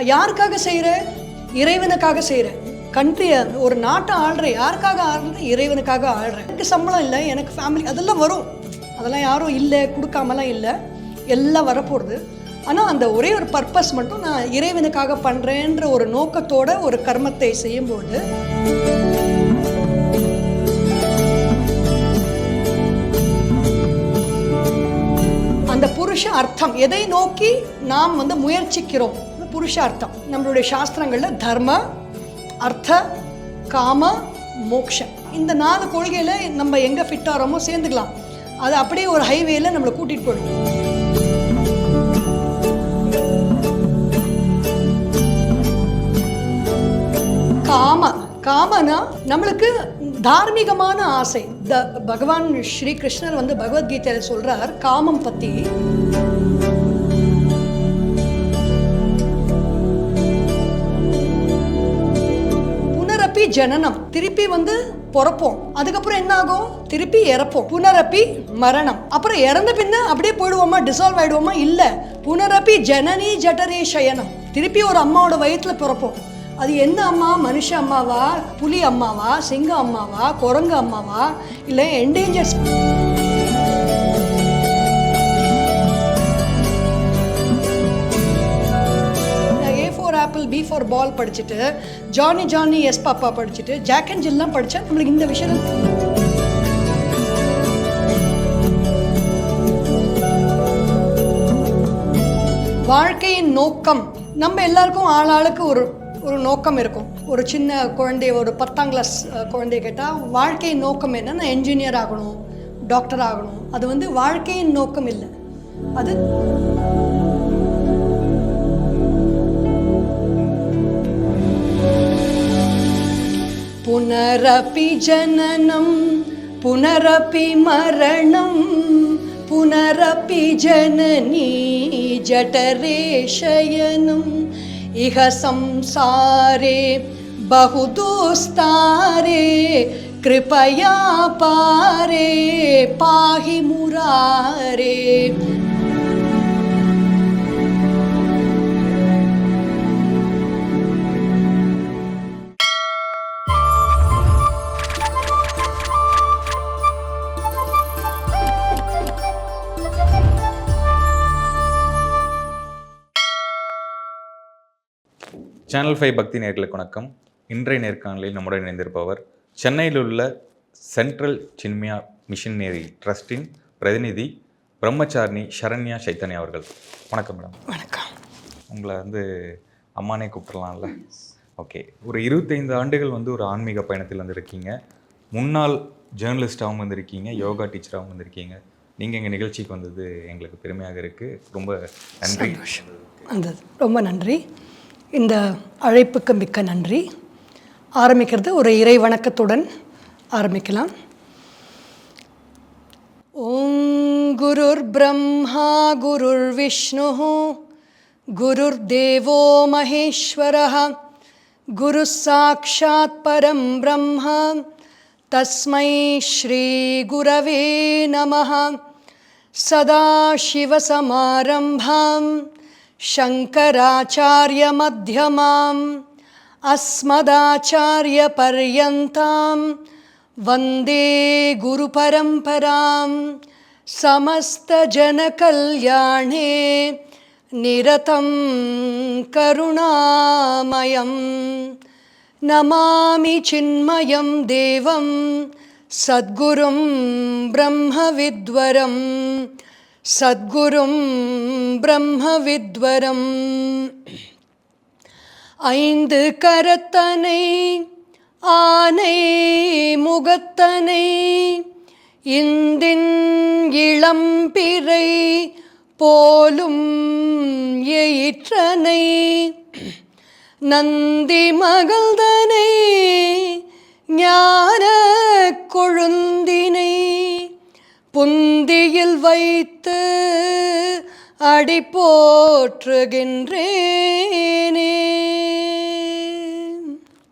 யாருக்காக செய்கிற இறைவனுக்காக செய்கிற கண்ட்ரியை ஒரு நாட்டை ஆள்ற யாருக்காக ஆள்ற? இறைவனுக்காக ஆள்றேன் எனக்கு சம்பளம் இல்லை எனக்கு ஃபேமிலி அதெல்லாம் வரும். அதெல்லாம் யாரும் இல்லை கொடுக்காமலாம் இல்லை. எல்லாம் வரப்போகிறது ஆனால் அந்த ஒரே ஒரு பர்பஸ் மட்டும் நான் இறைவனுக்காக பண்ணுறேன்ற ஒரு நோக்கத்தோட ஒரு கர்மத்தை செய்யும்போது அந்த புருஷ அர்த்தம் எதை நோக்கி நாம் வந்து முயற்சிக்கிறோம்? புருஷார்த்தம். புருஷ அர்த்தம் நம்மளுடைய சாஸ்திரங்களில் தர்ம அர்த்த காம மோக்ஷம் இந்த நாலு கொள்கையில் நம்ம எங்கே ஃபிட் ஆகிறோமோ சேர்ந்துக்கலாம். அது அப்படியே ஒரு ஹைவேல நம்மளை கூட்டிகிட்டு போயிடும் காம. காமனா நம்மளுக்கு தார்மீகமான ஆசை. த பகவான் ஸ்ரீ கிருஷ்ணர் வந்து பகவத்கீதையில் சொல்றார் காமம் பற்றி ஜனனம். திருப்பி வந்து பிறப்போம். அதுக்கப்புறம் என்ன ஆகும் திருப்பி இறப்போம். புனரப்பி மரணம். அப்புறம் இறந்த பின்ன அப்படியே போயிடுவோமா? டிசால்வ் ஆயிடுவோமா? இல்ல. புனரப்பி ஜனனி ஜட்டரே சயனம். திருப்பி ஒரு அம்மாவோட வயிற்றுல பிறப்போம். அது என்ன அம்மா? மனுஷ அம்மாவா? புலி அம்மாவா? சிங்க அம்மாவா? குரங்கு அம்மாவா? இல்லை என்டேஞ்சர்ஸ் ஆப்பிள் பி ஃபார் பால் படிச்சுட்டு ஜானி ஜானி எஸ் பாப்பா படிச்சுட்டு ஜாக் அண்ட் ஜில்லாம் படித்தா நம்மளுக்கு இந்த விஷயம் வாழ்க்கையின் நோக்கம் நம்ம எல்லாருக்கும் ஆளாளுக்கு ஒரு ஒரு நோக்கம் இருக்கும். ஒரு சின்ன குழந்தைய ஒரு பத்தாம் கிளாஸ் குழந்தைய கேட்டால் வாழ்க்கையின் நோக்கம் என்ன நான் என்ஜினியர் ஆகணும் டாக்டர் ஆகணும். அது வந்து வாழ்க்கையின் நோக்கம் இல்லை. அது पुनरपि जननं पुनरपि मरणं पुनरपि जननी जठरे शयनम् इह संसारे बहुदुस्तारे कृपया पारे पाहि मुरारे சேனல் ஃபைவ் பக்தி நேர்களுக்கு வணக்கம். இன்றைய நேர்காணலில் நம்முடன் இணைந்திருப்பவர் சென்னையில் உள்ள சென்ட்ரல் சின்மியா மிஷனரி ட்ரஸ்டின் பிரதிநிதி பிரம்மச்சாரிணி சரண்யா சைத்தன்யா அவர்கள். வணக்கம் மேடம். வணக்கம். உங்களை வந்து அம்மானே கூப்பிடலாம்ல? ஓகே. ஒரு இருபத்தைந்து ஆண்டுகள் வந்து ஒரு ஆன்மீக பயணத்தில் வந்திருக்கீங்க. முன்னாள் ஜேர்னலிஸ்டாகவும் வந்திருக்கீங்க யோகா டீச்சராகவும் வந்திருக்கீங்க. நீங்கள் எங்கள் நிகழ்ச்சிக்கு வந்தது எங்களுக்கு பெருமையாக இருக்குது ரொம்ப நன்றி. ரொம்ப நன்றி. இந்த அழைப்புக்கு மிக்க நன்றி. ஆரம்பிக்கிறது ஒரு இறை வணக்கத்துடன் ஆரம்பிக்கலாம். ஓம் குருர் பிரம்மா குருர் விஷ்ணு குருர் தேவோ மகேஸ்வர குரு சாட்சாத் பரம் பிரம்மா தஸ்மை ஸ்ரீ குரவே நம சதாசிவசமாரம்பாம் शङ्कराचार्यमध्यमाम् अस्मदाचार्यपर्यन्तां वन्दे गुरुपरम्परां समस्तजनकल्याणे निरतं करुणामयम्। नमामि चिन्मयं देवं सद्गुरुं ब्रह्मविद्वरं सद्गुरुं ब्रह्मविद्वरम् ஐந்து கரத்தனை ஆனை முகத்தனை இந்தின் இளம்பிறை போலும் எயிற்றனை நந்தி மகள்தனை ஞான கொழுந்தினை புந்தியில் வைத்து அடி போற்றுகின்றேனே.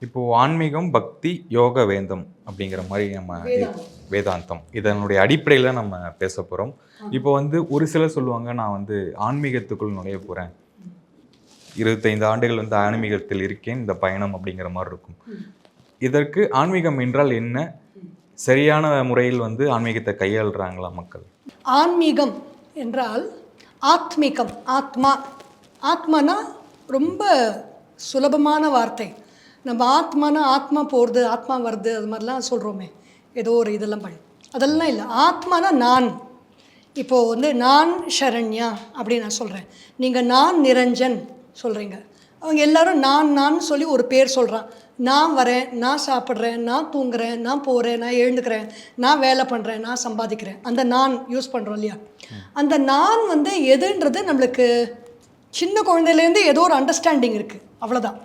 இப்போ ஆன்மீகம் பக்தி யோக வேந்தம் அப்படிங்கிற மாதிரி நம்ம வேதாந்தம். இதனுடைய அடிப்படையில் நம்ம பேச போகிறோம் இப்போ வந்து ஒரு சிலர் சொல்லுவாங்க நான் வந்து ஆன்மீகத்துக்குள் நுழைய போகிறேன் இருபத்தைந்து ஆண்டுகள் வந்து ஆன்மீகத்தில் இருக்கேன். இந்த பயணம் அப்படிங்கிற மாதிரி இருக்கும். இதற்கு ஆன்மீகம் என்றால் என்ன? சரியான முறையில் வந்து ஆன்மீகத்தை கையாளுறாங்களா மக்கள்? ஆன்மீகம் என்றால் ஆத்மீகம் ஆத்மா. ஆத்மானா ரொம்ப சுலபமான வார்த்தை. நம்ம ஆத்மானா ஆத்மா போகிறது ஆத்மா வருது அது மாதிரிலாம் சொல்கிறோமே ஏதோ ஒரு இதெல்லாம் படி அதெல்லாம் இல்லை. ஆத்மானா நான். இப்போது வந்து நான் ஷரண்யா அப்படின்னு நான் சொல்கிறேன் நீங்கள் நான் நிரஞ்சன் சொல்கிறீங்க அவங்க எல்லாரும் நான் நான் சொல்லி ஒரு பேர் சொல்கிறான் நான் வரேன் நான் சாப்பிட்றேன் நான் தூங்குறேன் நான் போகிறேன் நான் எழுந்துக்கிறேன் நான் வேலை பண்ணுறேன் நான் சம்பாதிக்கிறேன். அந்த நான் யூஸ் பண்ணுறோம் இல்லையா? அந்த நான் வந்து எதுன்றது நம்மளுக்கு சின்ன குழந்தையிலேருந்து ஏதோ ஒரு அண்டர்ஸ்டாண்டிங் இருக்குது அவ்வளோதான்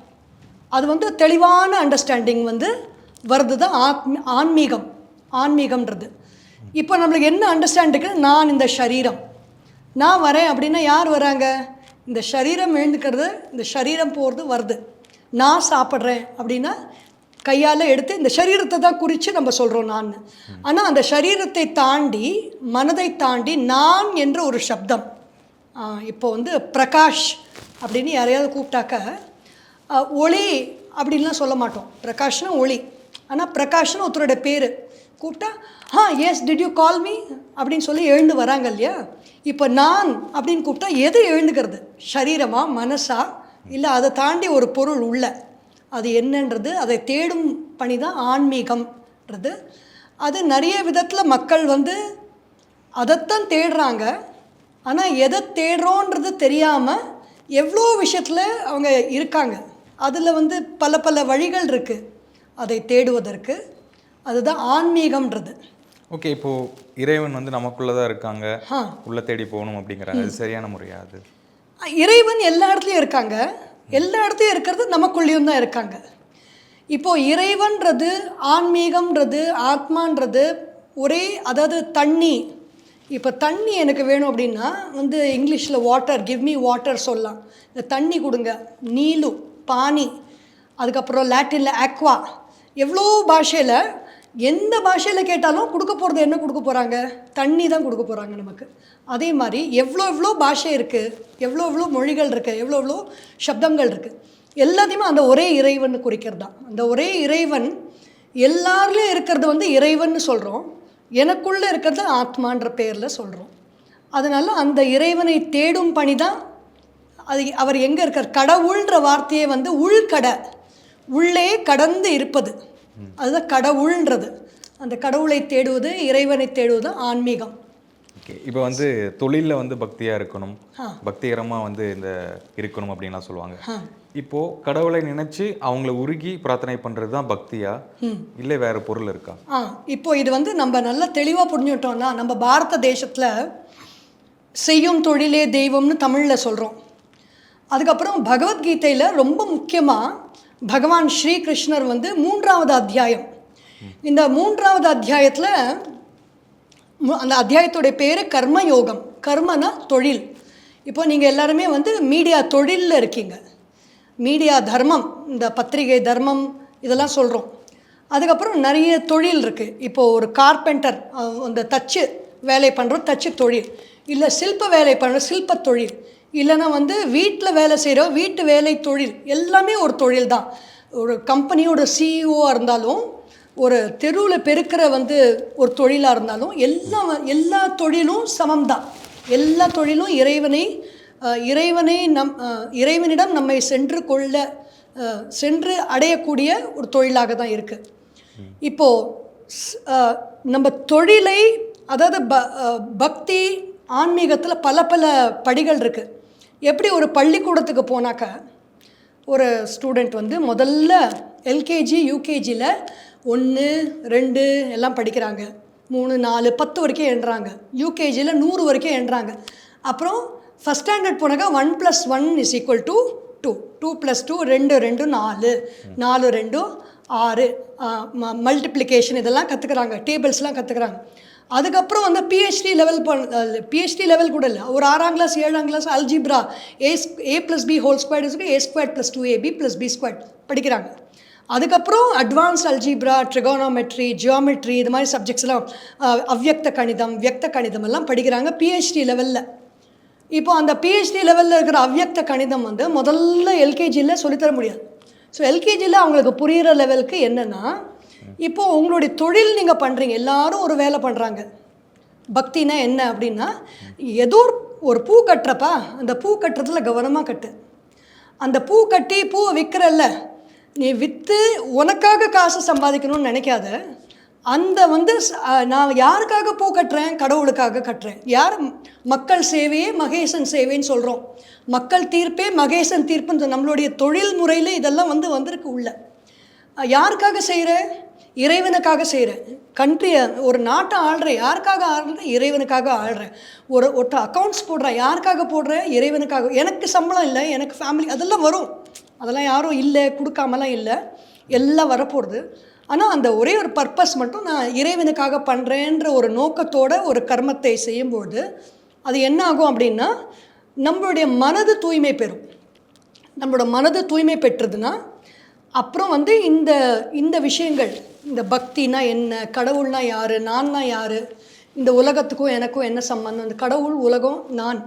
அது வந்து தெளிவான அண்டர்ஸ்டாண்டிங் வந்து வருது தான் ஆத்ம ஆன்மீகம். ஆன்மீகம்ன்றது. இப்போ நம்மளுக்கு என்ன அண்டர்ஸ்டாண்டிங்கு நான் இந்த சரீரம். நான் வரேன் அப்படின்னா யார் வராங்க இந்த சரீரம் எழுந்துக்கிறது இந்த சரீரம் போகிறது வருது. நான் சாப்பிட்றேன் அப்படின்னா கையால் எடுத்து இந்த சரீரத்தை தான் குறித்து நம்ம சொல்கிறோம் நான். ஆனால் அந்த சரீரத்தை தாண்டி மனதை தாண்டி நான் என்ற ஒரு சப்தம். இப்போ வந்து பிரகாஷ் அப்படின்னு யாரையாவது கூப்பிட்டாக்க ஒளி அப்படின்லாம் சொல்ல மாட்டோம். பிரகாஷ்னா ஒளி. ஆனால் பிரகாஷ்னு ஒருத்தரோட பேர். கூப்பிட்டா ஆ yes did you call me அப்படின்னு சொல்லி எழுந்து வராங்க இல்லையா? இப்போ நான் அப்படின்னு கூப்பிட்டா எது எழுந்துக்கிறது? சரீரமா மனசா? இல்லை அதை தாண்டி ஒரு பொருள் உள்ள? அது என்னன்றது அதை தேடும் பணி தான் ஆன்மீகம்ன்றது. அது நிறைய விதத்தில் மக்கள் வந்து அதைத்தான் தேடுறாங்க. ஆனால் எதை தேடுறோன்றது தெரியாமல் எவ்வளோ விஷயத்தில் அவங்க இருக்காங்க. அதில் வந்து பல பல வழிகள் இருக்குது அதை தேடுவதற்கு அதுதான் ஆன்மீகம்ன்றது. ஓகே இப்போ இறைவன் வந்து நமக்குள்ள தான் இருக்காங்க. ஆ உள்ள தேடி போகணும் அப்படிங்கிறாங்க. அது சரியான முறையா அது? இறைவன் எல்லா இடத்துலையும் இருக்காங்க. எல்லா இடத்துலையும் இருக்கிறது நமக்குள்ளேயும் தான் இருக்காங்க. இப்போது இறைவன்றது ஆன்மீகம்ன்றது ஆத்மான்றது ஒரே அதாவது தண்ணி. இப்போ தண்ணி எனக்கு வேணும் அப்படின்னா வந்து இங்கிலீஷில் வாட்டர் கிவ் மீ வாட்டர் சொல்லலாம். இந்த தண்ணி கொடுங்க. நீலு பானி அதுக்கப்புறம் லாட்டினில் ஆக்வா எவ்வளோ பாஷையில் எந்த பாஷையில் கேட்டாலும் கொடுக்க போகிறது என்ன கொடுக்க போகிறாங்க தண்ணி தான் கொடுக்க போகிறாங்க நமக்கு. அதே மாதிரி எவ்வளோ எவ்வளோ பாஷை இருக்குது எவ்வளோ எவ்வளோ மொழிகள் இருக்குது எவ்வளோ எவ்வளோ சப்தங்கள் இருக்குது எல்லாத்தையுமே அந்த ஒரே இறைவன் குறிக்கிறது தான். அந்த ஒரே இறைவன் எல்லாருலேயும் இருக்கிறது வந்து இறைவன் சொல்கிறோம் எனக்குள்ளே இருக்கிறது ஆத்மான்ற பேரில் சொல்கிறோம் அதனால் அந்த இறைவனை தேடும் பணி தான் அது அவர் எங்கே இருக்கார்? கடவுள்ன்ற வார்த்தையே வந்து உள்கடை உள்ளே கடந்து இருப்பது. அதுதான் கடவுள்ன்றது. அந்த கடவுளை தேடுவது இறைவனை தேடுவது ஆன்மீகம். ஓகே. இப்போ வந்து தொழிலில் வந்து பக்தியாக இருக்கணும். பக்திகரமாக வந்து இந்த இருக்கணும் அப்படின்லாம் சொல்லுவாங்க. ஆ. இப்போ கடவுளை நினைச்சு அவங்கள உருகி பிரார்த்தனை பண்றது தான் பக்தியா இல்லை வேற பொருள் இருக்கா? ஆ. இப்போ இது வந்து நம்ம நல்லா தெளிவாக புரிஞ்சுட்டோம்னா நம்ம பாரத தேசத்தில் செய்யும் தொழிலே தெய்வம்னு தமிழில் சொல்கிறோம் அதுக்கப்புறம் பகவத்கீதையில் ரொம்ப முக்கியமாக பகவான் ஸ்ரீகிருஷ்ணர் வந்து மூன்றாவது அத்தியாயம். இந்த மூன்றாவது அத்தியாயத்தில் அந்த அத்தியாயத்துடைய பேர் கர்மயோகம். கர்மனா தொழில். இப்போ நீங்கள் எல்லாருமே வந்து மீடியா தொழிலில் இருக்கீங்க. மீடியா தர்மம் இந்த பத்திரிகை தர்மம் இதெல்லாம் சொல்கிறோம் அதுக்கப்புறம் நிறைய தொழில் இருக்குது இப்போது ஒரு கார்பெண்டர் அந்த தச்சு வேலை பண்ணுறோம் தச்சு தொழில். இல்லை சில்ப வேலை பண்ணுற சில்ப தொழில். இல்லைன்னா வந்து வீட்டில் வேலை செய்கிறோம் வீட்டு வேலை தொழில் எல்லாமே ஒரு தொழில் தான். ஒரு கம்பெனியோட சிஇஓவாக இருந்தாலும் ஒரு தெருவில் பெருக்கிற வந்து ஒரு தொழிலாக இருந்தாலும் எல்லா எல்லா தொழிலும் சமம்தான் எல்லா தொழிலும் இறைவனை இறைவனை நம் இறைவனிடம் நம்மை சென்று கொள்ள சென்று அடையக்கூடிய ஒரு தொழிலாக தான் இருக்குது இப்போது நம்ம தொழிலை அதாவது ப பக்தி ஆன்மீகத்தில் பல பல படிகள் இருக்குது எப்படி ஒரு பள்ளிக்கூடத்துக்கு போனாக்கா ஒரு ஸ்டூடெண்ட் வந்து முதல்ல எல்கேஜி யூகேஜியில் ஒன்று ரெண்டு எல்லாம் படிக்கிறாங்க. மூணு நாலு பத்து வரைக்கும் எண்ணுறாங்க யூகேஜியில் நூறு வரைக்கும் எண்ணுறாங்க அப்புறம் ஃபஸ்ட் ஸ்டாண்டர்ட் போனாக்கா one plus one is equal to two two plus two ரெண்டு ரெண்டு நாலு. நாலு ரெண்டு ஆறு. மல்டிப்ளிகேஷன் இதெல்லாம் கற்றுக்குறாங்க டேபிள்ஸ்லாம் கற்றுக்குறாங்க அதுக்கப்புறம் வந்து பிஹெச்டி லெவல் பிஹெச்டி லெவல் கூட இல்லை. ஒரு ஆறாம் கிளாஸ் ஏழாம் class algebra a a plus b whole square இருக்கு. A square plus two a b plus b square படிக்கிறாங்க. அதுக்கப்புறம் அட்வான்ஸ் அல்ஜிப்ரா ட்ரிகோனோமெட்ரி ஜியோமெட்ரி இது மாதிரி சப்ஜெக்ட்ஸ்லாம் அவ்யக்த கணிதம் வியக்த கணிதம் எல்லாம் படிக்கிறாங்க பிஹெச்டி லெவலில் இப்போ அந்த பிஹெச்டி லெவலில் இருக்கிற அவ்வியக்த கணிதம் வந்து முதல்ல எல்கேஜியில் சொல்லித்தர முடியாது. ஸோ எல்கேஜியில் அவங்களுக்கு புரிகிற லெவலுக்கு என்னென்னா இப்போ உங்களுடைய தொழில் நீங்கள் பண்ணுறீங்க எல்லாரும் ஒரு வேலை பண்ணுறாங்க பக்தினா என்ன அப்படின்னா ஏதோ ஒரு- ஒரு பூ கட்டுறப்பா அந்த பூ கட்டுறதுல கவனமாக கட்டு. அந்த பூ கட்டி பூவை விற்கிறல்ல நீ விற்று உனக்காக காசு சம்பாதிக்கணும்னு நினைக்காத. அந்த வந்து நான் யாருக்காக பூ கட்டுறேன்? கடவுளுக்காக கட்டுறேன். யார்? மக்கள் சேவையே மகேசன் சேவைன்னு சொல்கிறோம் மக்கள் தீர்ப்பே மகேசன் தீர்ப்புன்னு நம்மளுடைய தொழில் முறையில் இதெல்லாம் வந்து வந்திருக்கு உள்ள. யாருக்காக செய்கிற இறைவனுக்காக செய்கிறேன் கண்ட்ரியை ஒரு நாட்டை ஆள்றேன் யாருக்காக ஆள்றேன் இறைவனுக்காக ஆள்றேன் ஒரு ஒருத்த அக்கௌண்ட்ஸ் போடுறேன் யாருக்காக போடுறேன் இறைவனுக்காக. எனக்கு சம்பளம் இல்லை எனக்கு ஃபேமிலி அதெல்லாம் வரும். அதெல்லாம் யாரும் இல்லை கொடுக்காமலாம் இல்லை. எல்லாம் வரப்போகுது. ஆனால் அந்த ஒரே ஒரு பர்பஸ் மட்டும் நான் இறைவனுக்காக பண்ணுறேன்ற ஒரு நோக்கத்தோட ஒரு கர்மத்தை செய்யும்போது அது என்ன ஆகும் அப்படின்னா நம்மளுடைய மனது தூய்மை பெறும். நம்மளோட மனது தூய்மை பெற்றதுன்னா அப்புறம் வந்து இந்த இந்த விஷயங்கள் இந்த பக்தினா என்ன கடவுள்னா யார் நான்னா யார் இந்த உலகத்துக்கும் எனக்கும் என்ன சம்பந்தம் இந்த கடவுள் உலகம் நான்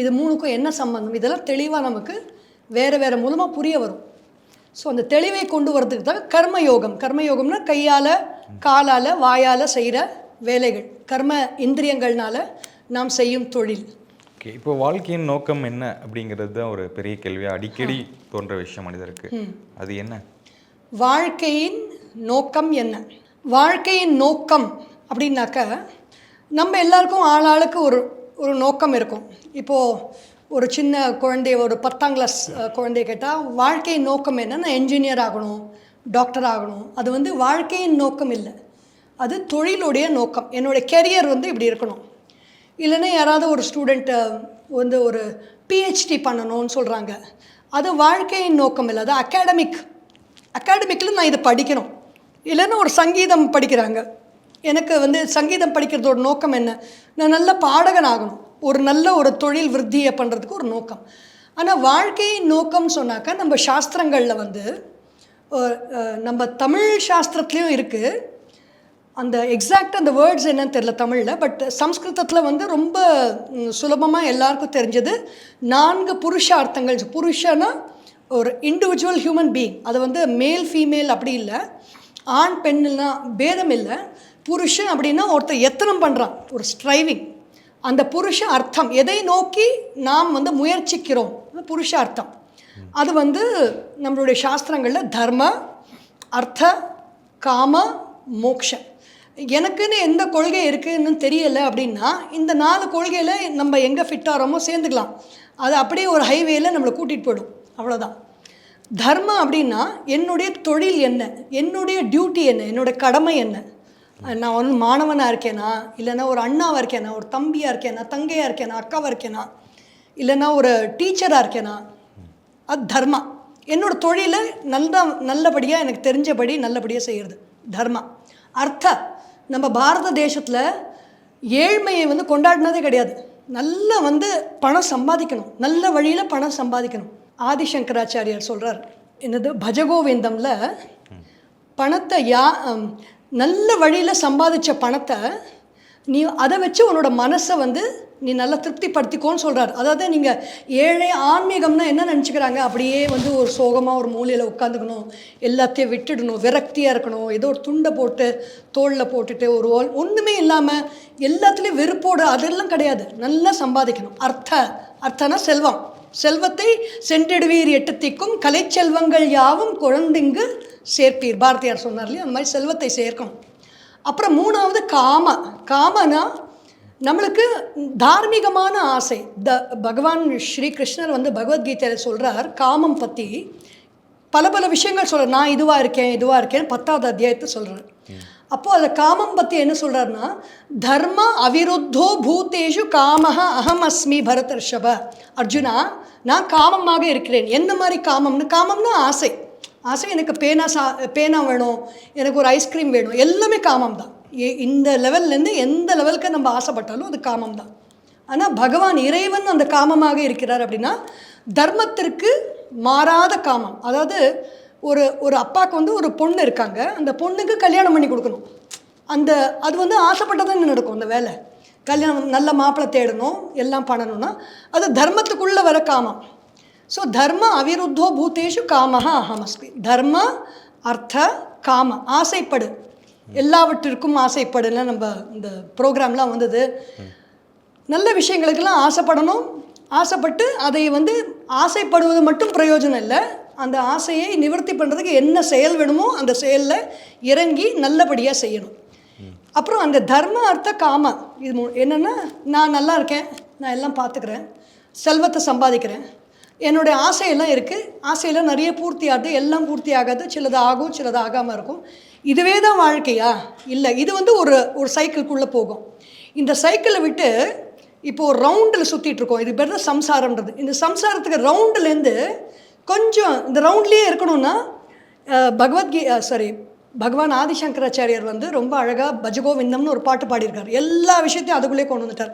இது மூணுக்கும் என்ன சம்பந்தம் இதெல்லாம் தெளிவாக நமக்கு வேறு வேறு மூலமாக புரிய வரும். ஸோ அந்த தெளிவை கொண்டு வரதுக்கு தான் கர்மயோகம். கர்மயோகம்னா கையால் காலால் வாயால் செய்கிற வேலைகள். கர்ம இந்திரியங்கள்னால நாம் செய்யும் தொழில். ஓகே இப்போ வாழ்க்கையின் நோக்கம் என்ன அப்படிங்கிறது தான் ஒரு பெரிய கேள்வியாக அடிக்கடி தோன்ற விஷயம் மனிதருக்கு. அது என்ன? வாழ்க்கையின் நோக்கம் என்ன? வாழ்க்கையின் நோக்கம் அப்படின்னாக்க நம்ம எல்லாருக்கும் ஆளாளுக்கு ஒரு ஒரு நோக்கம் இருக்கும். இப்போது ஒரு சின்ன குழந்தைய ஒரு பத்தாம் கிளாஸ் குழந்தைய கேட்டால் வாழ்க்கையின் நோக்கம் என்ன? நான் என்ஜினியர் ஆகணும் டாக்டர் ஆகணும். அது வந்து வாழ்க்கையின் நோக்கம் இல்லை. அது தொழிலுடைய நோக்கம். என்னுடைய கெரியர் வந்து இப்படி இருக்கணும். இல்லைன்னா யாராவது ஒரு ஸ்டூடெண்ட்டை வந்து ஒரு பிஹெச்டி பண்ணணும்னு சொல்கிறாங்க அது வாழ்க்கையின் நோக்கம் இல்லை. அது அகாடமிக் அகாடமிக்கில் நான் இதை படிக்கணும். இல்லைன்னா ஒரு சங்கீதம் படிக்கிறாங்க. எனக்கு வந்து சங்கீதம் படிக்கிறதோட நோக்கம் என்ன? நான் நல்ல பாடகன் ஆகணும். ஒரு நல்ல ஒரு தொழில் விருத்தியை பண்ணுறதுக்கு ஒரு நோக்கம். ஆனால் வாழ்க்கையின் நோக்கம் சொன்னாக்கா நம்ம சாஸ்திரங்களில் வந்து நம்ம தமிழ் சாஸ்திரத்துலேயும் இருக்குது அந்த எக்ஸாக்ட் அந்த வேர்ட்ஸ் என்னன்னு தெரில தமிழில் பட் சம்ஸ்கிருதத்தில் வந்து ரொம்ப சுலபமாக எல்லாருக்கும் தெரிஞ்சது நான்கு புருஷார்த்தங்கள். புருஷனா ஒரு இண்டிவிஜுவல் ஹியூமன் பீயிங் அது வந்து மேல் ஃபீமேல் அப்படி இல்லை. ஆண் பெண்ணுனா பேதம் இல்லை. புருஷன் அப்படின்னா ஒருத்தர் எத்தனம் பண்ணுறான் ஒரு ஸ்ட்ரைவிங் அந்த புருஷ அர்த்தம். எதை நோக்கி நாம் வந்து முயற்சிக்கிறோம்? புருஷ அர்த்தம். அது வந்து நம்மளுடைய சாஸ்திரங்களில் தர்ம அர்த்த காம மோக்ஷ. எனக்குன்னு எந்த கொள்கை இருக்குன்னு தெரியலை அப்படின்னா இந்த நாலு கொள்கையில் நம்ம எங்கே ஃபிட் ஆகிறோமோ சேர்ந்துக்கலாம். அது அப்படியே ஒரு ஹைவேயில் நம்மளை கூட்டிகிட்டு போயிடும். அவ்வளோதான் தர்மம் அப்படின்னா என்னுடைய தொழில் என்ன? என்னுடைய டியூட்டி என்ன? என்னோட கடமை என்ன? நான் வந்து மாணவனாக இருக்கேனா? இல்லைன்னா ஒரு அண்ணாவாக இருக்கேனா? ஒரு தம்பியாக இருக்கேனா? தங்கையாக இருக்கேனா? அக்காவாக இருக்கேனா? இல்லைன்னா ஒரு டீச்சராக இருக்கேனா? அது தர்மா என்னோடய தொழிலை நல்ல நல்லபடியாக எனக்கு தெரிஞ்சபடி நல்லபடியாக செய்கிறது தர்மா அர்த்த நம்ம பாரத தேசத்தில் ஏழ்மையை வந்து கொண்டாடினதே கிடையாது. நல்லா வந்து பணம் சம்பாதிக்கணும். நல்ல வழியில் பணம் சம்பாதிக்கணும். ஆதிசங்கராச்சாரியார் சொல்கிறார் என்னது? பஜகோவிந்தமில் பணத்தை யா நல்ல வழியில் சம்பாதிச்ச பணத்தை நீ அதை வச்சு உன்னோட மனசை வந்து நீ நல்லா திருப்திப்படுத்திக்கோன்னு சொல்கிறார் அதாவது நீங்கள் ஏழை ஆன்மீகம்னா என்ன நினச்சிக்கிறாங்க? அப்படியே வந்து ஒரு சோகமாக ஒரு மூலையில் உட்காந்துக்கணும். எல்லாத்தையும் விட்டுடணும். விரக்தியாக இருக்கணும். ஏதோ ஒரு துண்டை போட்டு தோளில் போட்டுட்டு ஒரு ஓல் ஒன்றுமே இல்லாமல் எல்லாத்துலேயும் வெறுப்போடு அதெல்லாம் கிடையாது. நல்லா சம்பாதிக்கணும். அர்த்த அர்த்தனா செல்வம். செல்வத்தை சென்றிடுவீர் எட்டு திக்கும் கலைச்செல்வங்கள் யாவும் குழந்தைங்கு சேர்ப்பீர். பாரதியார் சொன்னார் இல்லையா? அந்த மாதிரி செல்வத்தை சேர்க்கணும். அப்புறம் மூணாவது காம. காமனா நம்மளுக்கு தார்மீகமான ஆசை. த பகவான் ஸ்ரீ கிருஷ்ணர் வந்து பகவத்கீதையில் சொல்கிறார் காமம் பற்றி பல பல விஷயங்கள் சொல்கிறார் நான் இதுவாக இருக்கேன் இதுவாக இருக்கேன் பத்தாவது அத்தியாயத்தை சொல்கிறேன் அப்போது அந்த காமம் பற்றி என்ன சொல்கிறாருன்னா தர்ம அவிருத்தோ பூத்தேஷு காமஹ அகம் அஸ்மி பரதர்ஷப. அர்ஜுனா நான் காமமாக இருக்கிறேன். எந்த மாதிரி காமம்னு? காமம்னா ஆசை. ஆசை எனக்கு பேனா சா பேனா வேணும் எனக்கு ஒரு ஐஸ்கிரீம் வேணும். எல்லாமே காமம் தான். இந்த லெவல்லேருந்து எந்த லெவலுக்கு நம்ம ஆசைப்பட்டாலும் அது காமம் தான். ஆனால் பகவான் இறைவன் அந்த காமமாக இருக்கிறார் அப்படின்னா தர்மத்திற்கு மாறாத காமம். அதாவது ஒரு ஒரு அப்பாவுக்கு வந்து ஒரு பொண்ணு இருக்காங்க. அந்த பொண்ணுக்கு கல்யாணம் பண்ணி கொடுக்கணும். அந்த அது வந்து ஆசைப்பட்டதான் நடக்கும் அந்த வேலை. கல்யாணம் நல்ல மாப்பிள்ளை தேடணும் எல்லாம் பண்ணணும்னா அது தர்மத்துக்குள்ளே வர காமம். ஸோ தர்ம அவிருத்தோ பூத்தேஷு காமஹா அகமஸ்மி தர்ம அர்த்த காம. ஆசைப்படு. எல்லாவற்றிற்கும் ஆசைப்படுன்னு நம்ம இந்த ப்ரோக்ராம்லாம் வந்தது. நல்ல விஷயங்களுக்கெல்லாம் ஆசைப்படணும். ஆசைப்பட்டு அதை வந்து ஆசைப்படுவது மட்டும் பிரயோஜனம் இல்லை. அந்த ஆசையை நிவர்த்தி பண்ணுறதுக்கு என்ன செயல் வேணுமோ அந்த செயலில் இறங்கி நல்லபடியாக செய்யணும். அப்புறம் அந்த தர்ம அர்த்த காம இது என்னென்னா நான் நல்லா இருக்கேன் நான் எல்லாம் பார்த்துக்கிறேன் செல்வத்தை சம்பாதிக்கிறேன் என்னுடைய ஆசையெல்லாம் இருக்குது ஆசையெல்லாம் நிறைய பூர்த்தி ஆகுது எல்லாம் பூர்த்தி ஆகாது சிலது ஆகும் சிலது ஆகாமல் இருக்கும். இதுவே தான் வாழ்க்கையா? இல்லை இது வந்து ஒரு ஒரு சைக்கிள்குள்ளே போகும். இந்த சைக்கிளை விட்டு இப்போ ஒரு ரவுண்டில் சுற்றிட்டு இருக்கோம். இது பேர் தான் சம்சாரம்ன்றது. இந்த சம்சாரத்துக்கு ரவுண்டுலேருந்து கொஞ்சம் இந்த ரவுண்ட்லேயே இருக்கணும்னா பகவத்கீ சாரி பகவான் ஆதிசங்கராச்சாரியார் வந்து ரொம்ப அழகாக பஜகோவிந்தம்னு ஒரு பாட்டு பாடியிருக்கார். எல்லா விஷயத்தையும் அதுக்குள்ளே கொண்டு வந்துட்டார்.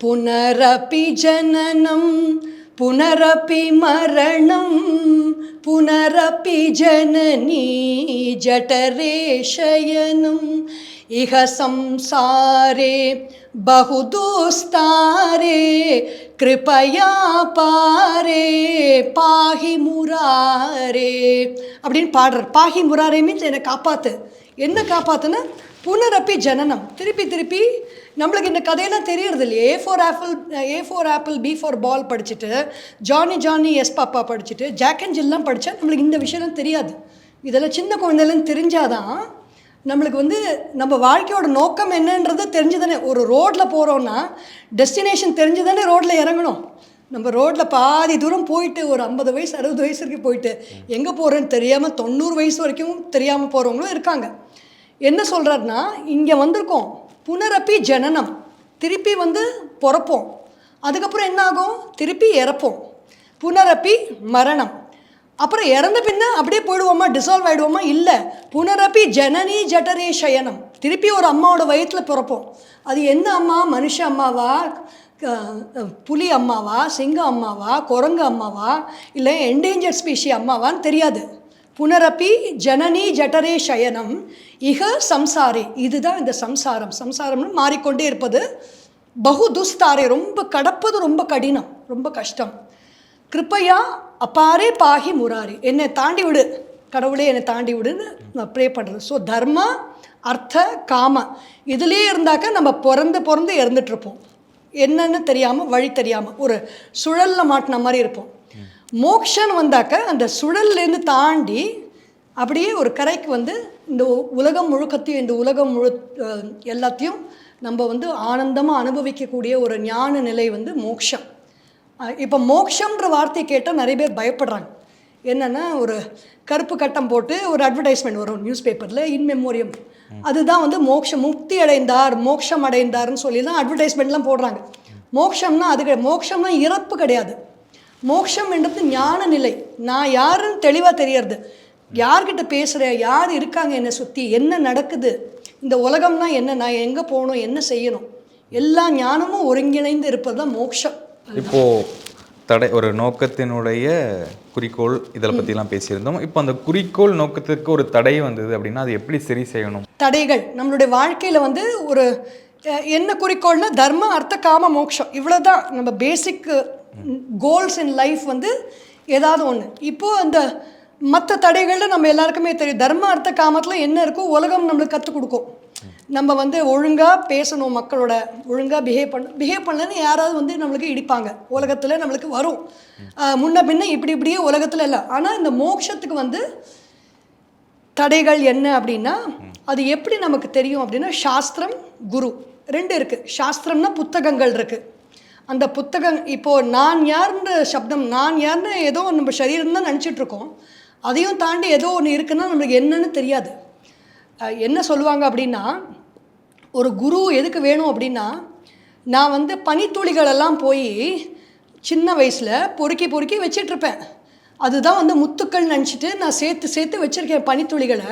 புனரபி ஜனனம் புனரபி மரணம் புனரபி ஜனனி ஜடரே சயனம் இஹ சம்சாரே பகுதோஸ்தாரே கிருபையா பாரே பாகி முராரே அப்படின்னு பாடுறார். பாகி முராரே மீன்ஸ் என்னை காப்பாத்து. என்ன காப்பாத்துன்னா புனரப்பி ஜனனம். திருப்பி திருப்பி நம்மளுக்கு இந்த கதையெல்லாம் தெரியறது இல்லையே A for apple A for apple B for ball படிச்சுட்டு ஜானி ஜானி எஸ் பாப்பா படிச்சுட்டு ஜாக் அண்ட் ஜில்லாம் படித்தா நம்மளுக்கு இந்த விஷயம்லாம் தெரியாது. இதெல்லாம் சின்ன குழந்தைலேருந்து தெரிஞ்சாதான் நம்மளுக்கு வந்து நம்ம வாழ்க்கையோட நோக்கம் என்னன்றது தெரிஞ்சு தானே ஒரு ரோட்டில் போகிறோன்னா டெஸ்டினேஷன் தெரிஞ்சு தானே ரோட்டில் இறங்கணும். நம்ம ரோட்டில் பாதி தூரம் போயிட்டு ஒரு ஐம்பது வயசு அறுபது வயசு வரைக்கும் போயிட்டு எங்கே போகிறேன்னு தெரியாமல் தொண்ணூறு வயசு வரைக்கும் தெரியாமல் போகிறவங்களும் இருக்காங்க. என்ன சொல்கிறாருன்னா இங்கே வந்திருக்கோம். புனரப்பி ஜனனம். திருப்பி வந்து பிறப்போம். அதுக்கப்புறம் என்ன ஆகும்? திருப்பி இறப்போம். புனரப்பி மரணம். அப்புறம் இறந்த பின்ன அப்படியே போயிடுவோமா டிசால்வ் ஆகிடுவோமா இல்லை. புனரப்பி ஜனனி ஜட்டரே சயனம். திருப்பி ஒரு அம்மாவோட வயிற்றில் பிறப்போம். அது என்ன அம்மா? மனுஷ அம்மாவா? புலி அம்மாவா? சிங்க அம்மாவா? குரங்கு அம்மாவா? இல்லை என்டேஞ்சர் ஸ்பீஷி அம்மாவான்னு தெரியாது. புனரப்பி ஜனனி ஜட்டரே சயனம். இக சம்சாரே. இதுதான் இந்த சம்சாரம். சம்சாரம்னு மாறிக்கொண்டே இருப்பது. பகு துஸ்தாரே ரொம்ப கடப்பது ரொம்ப கடினம். ரொம்ப கஷ்டம். கிருப்பையா அப்பாரே பாகி முராரி என்னை தாண்டி விடு. கடவுளே என்னை தாண்டி விடுன்னு நான் ப்ரே பண்ணுறது ஸோ தர்ம அர்த்த காம. இதுலேயே இருந்தாக்கா நம்ம பிறந்து பிறந்து இறந்துட்டுருப்போம் என்னன்னு தெரியாமல் வழி தெரியாமல் ஒரு சுழலில் மாட்டின மாதிரி இருப்போம். மோக்ஷன்னு வந்தாக்க அந்த சுழல்லேருந்து தாண்டி அப்படியே ஒரு கரைக்கு வந்து இந்த உலகம் முழுக்கத்தையும் இந்த உலகம் முழு எல்லாத்தையும் நம்ம வந்து ஆனந்தமாக அனுபவிக்கக்கூடிய ஒரு ஞான நிலை வந்து மோக்ஷம். இப்போ மோக்ஷம்ன்ற வார்த்தையை கேட்டால் நிறைய பேர் பயப்படுறாங்க. என்னென்னா ஒரு கருப்பு கட்டம் போட்டு ஒரு அட்வர்டைஸ்மெண்ட் வரும் நியூஸ் பேப்பரில் இன் மெமோரியம் அதுதான் வந்து மோக்ஷம் முக்தி அடைந்தார் மோக்ஷம் அடைந்தார்னு சொல்லி தான் அட்வர்டைஸ்மெண்ட்லாம் போடுறாங்க. மோக்ஷம்னா அது கிடையாது. மோக்ஷம்னா இறப்பு கிடையாது. மோக்ஷம் என்றது ஞான நிலை. நான் யாருன்னு தெளிவாக தெரியறது. யார்கிட்ட பேசுகிறேன் யார் இருக்காங்க என்னை சுற்றி என்ன நடக்குது இந்த உலகம்னா என்ன நான் எங்கே போகணும் என்ன செய்யணும் எல்லா ஞானமும் ஒருங்கிணைந்து இருப்பது தான் மோக்ஷம். இப்போ தடை ஒரு நோக்கத்தினுடைய குறிக்கோள் இதில் பற்றிலாம் பேசியிருந்தோம். இப்போ அந்த குறிக்கோள் நோக்கத்திற்கு ஒரு தடை வந்தது அப்படின்னா அது எப்படி சரி செய்யணும்? தடைகள். நம்மளுடைய வாழ்க்கையில் வந்து ஒரு என்ன குறிக்கோள்னா தர்ம அர்த்த காம மோக்ஷம். இவ்வளோதான் நம்ம பேசிக் கோல்ஸ் இன் லைஃப் வந்து ஏதாவது ஒன்று இப்போது அந்த மற்ற தடைகளில் நம்ம எல்லாருக்குமே தெரியும். தர்ம அர்த்த காமத்தில் என்ன இருக்கோ உலகம் நம்மளுக்கு கற்றுக் கொடுக்கும். நம்ம வந்து ஒழுங்காக பேசணும் மக்களோட ஒழுங்காக பிஹேவ் பண்ண பிஹேவ் பண்ணலன்னு யாராவது வந்து நம்மளுக்கு இடிப்பாங்க. உலகத்தில் நம்மளுக்கு வரும். முன்ன பின்ன இப்படி இப்படியே உலகத்தில் இல்லை. ஆனால் இந்த மோட்சத்துக்கு வந்து தடைகள் என்ன அப்படின்னா அது எப்படி நமக்கு தெரியும் அப்படின்னா சாஸ்திரம் குரு. ரெண்டு இருக்குது சாஸ்திரம்னா புத்தகங்கள் இருக்குது அந்த புத்தகம் இப்போது நான் யார்ன்ற சப்தம் நான் யார்னு ஏதோ நம்ம சரீரம் தான் நினச்சிட்ருக்கோம் அதையும் தாண்டி ஏதோ ஒன்று இருக்குன்னா நம்மளுக்கு என்னன்னு தெரியாது. என்ன சொல்லுவாங்க அப்படின்னா ஒரு குரு எதுக்கு வேணும் அப்படின்னா நான் வந்து பனித்துளிகளெல்லாம் போய் சின்ன வயசில் பொறுக்கி பொறுக்கி வச்சிட்ருப்பேன். அதுதான் வந்து முத்துக்கள் நினச்சிட்டு நான் சேர்த்து சேர்த்து வச்சுருக்கேன் பனித்துளிகளை.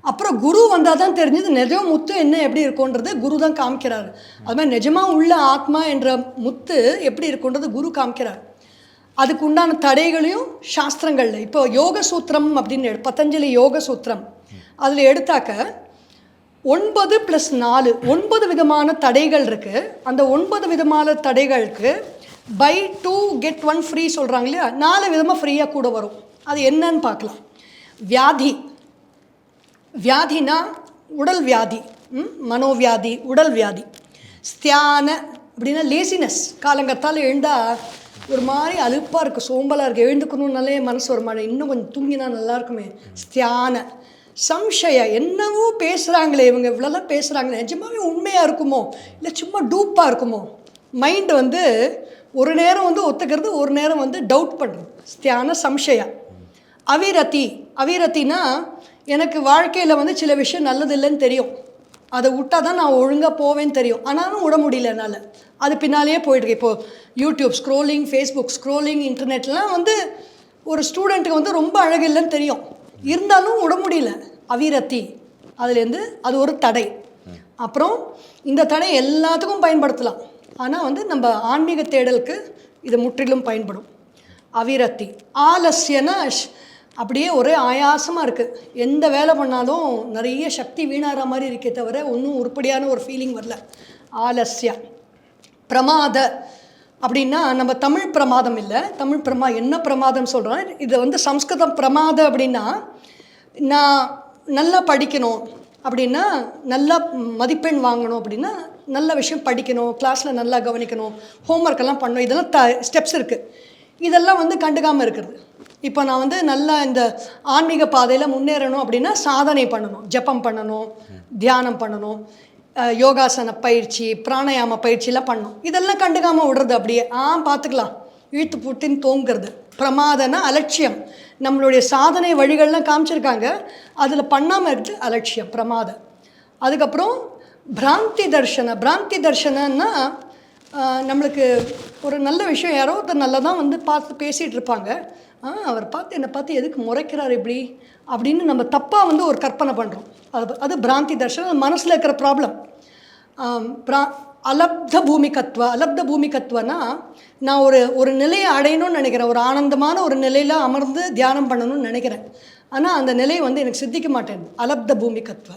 அப்புறம் குரு வந்தால் தான் தெரிஞ்சது நிஜம் முத்து என்ன எப்படி இருக்குன்றது குரு தான் காமிக்கிறார். அது மாதிரி நிஜமாக உள்ள ஆத்மா என்ற முத்து எப்படி இருக்குன்றது குரு காமிக்கிறார். அதுக்கு உண்டான தடைகளையும் சாஸ்திரங்களில் இப்போ யோக சூத்திரம் அப்படின்னு பதஞ்சலி யோக சூத்திரம் அதில் எடுத்தாக்க ஒன்பது ப்ளஸ் நாலு ஒன்பது விதமான தடைகள் இருக்குது அந்த ஒன்பது விதமான தடைகளுக்கு buy two get one free சொல்கிறாங்க இல்லையா? நாலு விதமாக ஃப்ரீயாக கூட வரும். அது என்னன்னு பார்க்கலாம். வியாதி. வியாதினா உடல் வியாதி. ம்? மனோவியாதி உடல் வியாதி. ஸ்தியான அப்படின்னா லேசினஸ் காலங்கத்தால் எழுந்தால் ஒரு மாதிரி அலுப்பாக இருக்குது சோம்பலாக இருக்குது எழுந்துக்கணும்னாலே மனசு ஒரு மாதிரி. இன்னும் கொஞ்சம் தூங்கினா நல்லா இருக்குமே. ஸ்தியான. சம்சய என்னவோ பேசுகிறாங்களே இவங்க இவ்வளோலாம் பேசுகிறாங்களே நிஜமாவே உண்மையாக இருக்குமோ? இல்லை சும்மா டூப்பாக இருக்குமோ? மைண்டு வந்து ஒரு நேரம் வந்து ஒத்துக்கிறது ஒரு நேரம் வந்து டவுட் பண்ணுறது ஸ்தியான சம்சயா. அவிரத்தி அவிரத்தினா எனக்கு வாழ்க்கையில் வந்து சில விஷயம் நல்லது இல்லைன்னு தெரியும். அதை விட்டால் தான் நான் ஒழுங்காக போவேன்னு தெரியும். ஆனாலும் விட முடியல என்னால். அது பின்னாலேயே போயிட்டுருக்கு இப்போது யூடியூப் ஸ்க்ரோலிங் ஃபேஸ்புக் ஸ்க்ரோலிங் இன்டர்நெட்லாம் வந்து ஒரு ஸ்டூடெண்ட்டுக்கு வந்து ரொம்ப அழகு இல்லைன்னு தெரியும். இருந்தாலும் விட முடியல. அவிரத்தி. அதுலேருந்து அது ஒரு தடை. அப்புறம் இந்த தடை எல்லாத்துக்கும் பயன்படுத்தலாம். ஆனால் வந்து நம்ம ஆன்மீக தேடலுக்கு இது முற்றிலும் பயன்படும். அவிரத்தி. ஆலசியனா ஷ்- அப்படியே ஒரே ஆயாசமாக இருக்குது எந்த வேலை பண்ணாலும் நிறைய சக்தி வீணாகிற மாதிரி இருக்கே தவிர ஒன்றும் உருப்படியான ஒரு ஃபீலிங் வரல. ஆலஸ்யா. பிரமாத. அப்படின்னா நம்ம தமிழ் பிரமாதம் இல்லை. தமிழ் பிரமா என்ன பிரமாதம் சொல்கிறோம் இது வந்து சம்ஸ்கிருதம் பிரமாத அப்படின்னா நான் நல்லா படிக்கணும் அப்படின்னா நல்லா மதிப்பெண் வாங்கணும் அப்படின்னா நல்ல விஷயம் படிக்கணும் கிளாஸில் நல்லா கவனிக்கணும் ஹோம்ஒர்க் எல்லாம் பண்ணணும் இதெல்லாம் த ஸ்டெப்ஸ் இருக்குது இதெல்லாம் வந்து கண்டுக்காமல் இருக்கிறது. இப்போ நான் வந்து நல்லா இந்த ஆன்மீக பாதையில் முன்னேறணும் அப்படின்னா சாதனை பண்ணணும் ஜெபம் பண்ணணும் தியானம் பண்ணணும் யோகாசன பயிற்சி பிராணாயாம பயிற்சிலாம் பண்ணணும். இதெல்லாம் கண்டுக்காமல் விடுறது அப்படியே ஆ பார்த்துக்கலாம். இழுத்து புட்டின்னு தோங்குறது. பிரமாதன அலட்சியம். நம்மளுடைய சாதனை வழிகள்லாம் காமிச்சிருக்காங்க. அதில் பண்ணாமல் இருக்குது அலட்சியம் பிரமாதம். அதுக்கப்புறம் பிராந்தி தர்ஷன பிராந்தி தர்ஷனன்னா நம்மளுக்கு ஒரு நல்ல விஷயம் யாரோ ஒருத்தர் நல்லா தான் வந்து பார்த்து பேசிகிட்டு இருப்பாங்க. ஆ அவர் பார்த்து என்னை பார்த்து எதுக்கு முறைக்கிறார் இப்படி? அப்படின்னு நம்ம தப்பாக வந்து ஒரு கற்பனை பண்ணுறோம் அது அது பிராந்தி தர்ஷனம் அது மனசில் இருக்கிற ப்ராப்ளம் பிரா அலப்த பூமிகத்துவ அலப்த பூமிகத்துவனா நான் ஒரு ஒரு நிலையை அடையணும்னு நினைக்கிறேன். ஒரு ஆனந்தமான ஒரு நிலையில் அமர்ந்து தியானம் பண்ணணும்னு நினைக்கிறேன். ஆனால் அந்த நிலை வந்து எனக்கு சித்திக்க மாட்டேன் அலப்த பூமிகத்துவ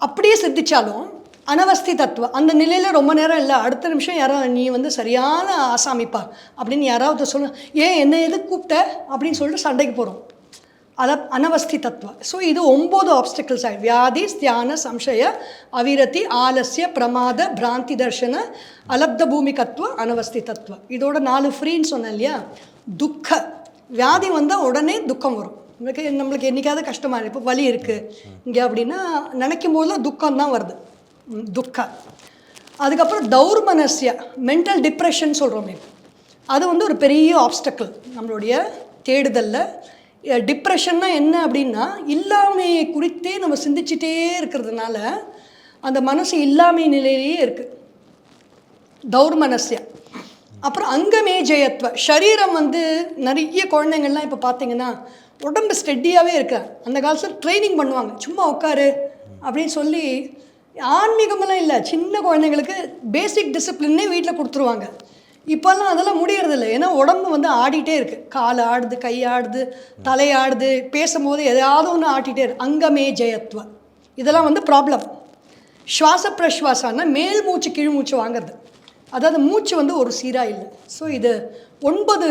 அப்படியே சித்திச்சாலும் அனவஸ்தி தத்துவம் அந்த நிலையில் ரொம்ப நேரம் இல்லை. அடுத்த நிமிஷம் யாரோ நீ வந்து சரியான ஆசாமிப்பா அப்படின்னு யாராவது சொல்ல ஏன் என்ன எது கூப்பிட்ட? அப்படின்னு சொல்லிட்டு சண்டைக்கு போகிறோம் அத அனவஸ்தி தத்துவம் ஸோ இது ஒம்பது ஆப்ஸ்டிக்கல்ஸ் ஆகி வியாதி ஸ்தியான சம்சய அவிரதி ஆலசிய பிரமாத பிராந்தி தர்ஷன அலப்த பூமிகத்துவ அனவஸ்தி தத்துவம் இதோட நாலு ஃப்ரீன்னு சொன்னேன் இல்லையா? துக்க. வியாதி வந்தால் உடனே துக்கம் வரும். நம்மளுக்கு நம்மளுக்கு என்றைக்காவது கஷ்டமாக இருக்கு. இப்போ வலி இருக்குது இங்கே அப்படின்னா நினைக்கும் போதெல்லாம் துக்கம் தான் வருது. துக்கம் துக்க. அதுக்கப்புறம் தௌர்மனசிய மென்டல் டிப்ரெஷன் சொல்கிறோமே அது வந்து ஒரு பெரிய ஆப்ஸ்டக்கிள் நம்மளுடைய தேடுதலில். டிப்ரெஷன்னா என்ன அப்படின்னா இல்லாமையை குறித்தே நம்ம சிந்திச்சிட்டே இருக்கிறதுனால அந்த மனசு இல்லாமை நிலையிலேயே இருக்குது தௌர்மனஸ்ய. அப்புறம் அங்கமே ஜெயத்வ சரீரம் வந்து நிறைய குழந்தைங்கள்லாம் இப்போ பார்த்தீங்கன்னா உடம்பு ஸ்டெட்டியாகவே இருக்க. அந்த காலத்தில் ட்ரைனிங் பண்ணுவாங்க. சும்மா உட்காரு அப்படின்னு சொல்லி ஆன்மீகமெல்லாம் இல்லை. சின்ன குழந்தைங்களுக்கு பேசிக் டிசிப்ளின்னே வீட்டில் கொடுத்துருவாங்க. இப்போல்லாம் அதெல்லாம் முடியறதில்ல. ஏன்னா உடம்பு வந்து ஆடிட்டே இருக்கு. கால் ஆடுது கை ஆடுது தலை ஆடுது பேசும்போது எதாவது ஒன்று ஆட்டிகிட்டே இருக்கு. அங்கமே ஜெயத்துவம் இதெல்லாம் வந்து ப்ராப்ளம் சுவாச பிரஸ்வாசம்னா மேல் மூச்சு கீழ் மூச்சு வாங்குறது. அதாவது மூச்சு வந்து ஒரு சீராக இல்லை. ஸோ இது ஒன்பது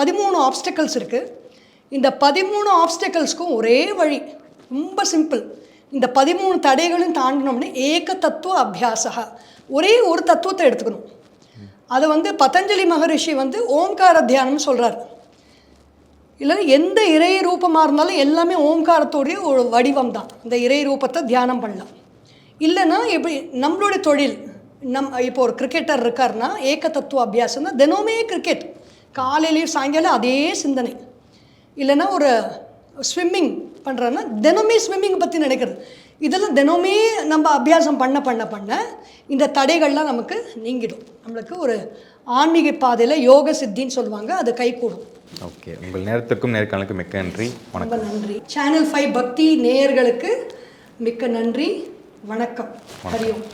பதிமூணு ஆப்ஸ்டக்கல்ஸ் இருக்குது இந்த பதிமூணு ஆப்ஸ்டக்கல்ஸ்க்கும் ஒரே வழி ரொம்ப சிம்பிள் இந்த பதிமூணு தடைகளையும் தாண்டினோம்னா ஏக தத்துவ அபியாசா ஒரே ஒரு தத்துவத்தை எடுத்துக்கணும். அதை வந்து பதஞ்சலி மகரிஷி வந்து ஓம்கார தியானம்னு சொல்கிறார் இல்லைன்னா எந்த இறை ரூபமாக இருந்தாலும் எல்லாமே ஓம்காரத்துடைய ஒரு வடிவம் தான் இந்த இறை ரூபத்தை தியானம் பண்ணலாம். இல்லைன்னா எப்படி நம்மளுடைய தொழில் நம் இப்போ ஒரு கிரிக்கெட்டர் இருக்காருன்னா ஏக தத்துவ அபியாசம்னா தினமுமே கிரிக்கெட் காலையிலேயும் சாயங்காலம் அதே சிந்தனை. இல்லைன்னா ஒரு ஸ்விம்மிங் பண்ணுறாருன்னா தினமே ஸ்விம்மிங் பற்றி நினைக்கிறது. இதெல்லாம் தினமே நம்ம அபியாசம் பண்ண பண்ண பண்ண இந்த தடைகள்லாம் நமக்கு நீங்கிடும். நம்மளுக்கு ஒரு ஆன்மீக பாதையில் யோக சித்தின்னு சொல்லுவாங்க அது கைகூடும். ஓகே. உங்கள் நேரத்திற்கும் நேர்காணலுக்கு மிக்க நன்றி. வணக்கம். நன்றி. சேனல் ஃபைவ் பக்தி நேயர்களுக்கு மிக்க நன்றி. வணக்கம். ஹரி ஓம்.